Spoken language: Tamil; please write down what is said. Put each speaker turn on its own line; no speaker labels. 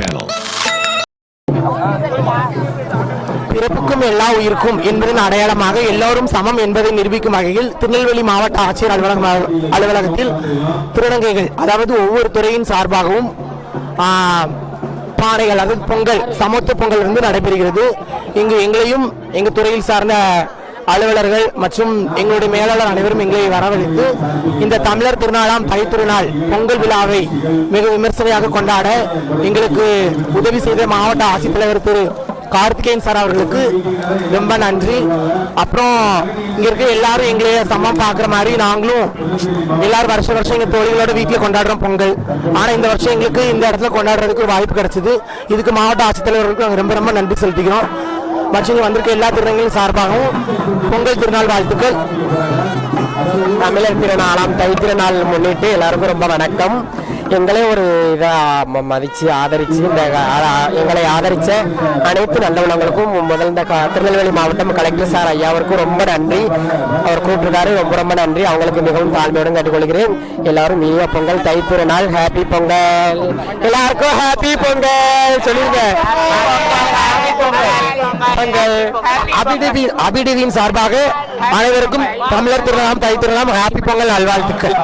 subscribe channel.
பிறப்புக்கும் எல்லா உயிருக்கும் என்பதன் அடையாளமாக எல்லோரும் சமம் என்பதை நிரூபிக்கும் வகையில் திருநெல்வேலி மாவட்ட ஆட்சியர் அலுவலகம் அலுவலகத்தில் திருநங்கைகள் அதாவது ஒவ்வொரு துறையின் சார்பாகவும் பானைகள் அதாவது பொங்கல் சமத்துவ பொங்கல் வந்து நடைபெறுகிறது இங்கு எங்களையும் எங்கள் துறையில் சார்ந்த அலுவலர்கள் மற்றும் எங்களுடைய மேலாளர் அனைவரும் எங்களை வரவழைத்து இந்த தமிழர் திருநாளாம் தைத்திருநாள் பொங்கல் விழாவை மிக விமர்சனையாக கொண்டாட எங்களுக்கு உதவி செய்த மாவட்ட ஆட்சித்தலைவர் திரு கார்த்திகேயன் சார் அவர்களுக்கு ரொம்ப நன்றி. அப்புறம் இங்க இருக்க எல்லாரும் எங்களை சமம் பார்க்குற மாதிரி நாங்களும் எல்லாரும் வருஷம் வருஷம் எங்க தொழிலோட வீட்டில் கொண்டாடுறோம் பொங்கல். ஆனா இந்த வருஷம் எங்களுக்கு இந்த இடத்துல கொண்டாடுறதுக்கு ஒரு வாய்ப்பு கிடைச்சது. இதுக்கு மாவட்ட ஆட்சித்தலைவர்களுக்கு நாங்கள் ரொம்ப ரொம்ப நன்றி செலுத்திக்கிறோம். மற்றும் வந்திருக்க எல்லா திருநங்களும் சார்பாகவும் பொங்கல் திருநாள் வாழ்த்துக்கள். தமிழர் திருநாளாம் தை திருநாள் முன்னிட்டு எல்லாருக்கும் ரொம்ப வணக்கம். எங்களே ஒரு இதாக மதித்து ஆதரித்து இந்த எங்களை ஆதரித்த அனைத்து நல்லவனங்களுக்கும் முதல் இந்த திருநெல்வேலி மாவட்டம் கலெக்டர் சார் ஐயாவிற்கும் ரொம்ப நன்றி. அவர் கூப்பிட்டுருக்காரு ரொம்ப ரொம்ப நன்றி. அவங்களுக்கு மிகவும் தாழ்மையுடன் கேட்டுக்கொள்கிறேன். எல்லாரும் இனிய பொங்கல் தை திருநாள் ஹாப்பி பொங்கல். எல்லாருக்கும் ஹாப்பி பொங்கல் சொல்லியிருக்கேன் பொங்கல் அபிடிவி அபிடிவியின் சார்பாக அனைவருக்கும் தமிழர் திருநாம் தை திருநாம் ஹாப்பி பொங்கல் நல்வாழ்த்துக்கள்.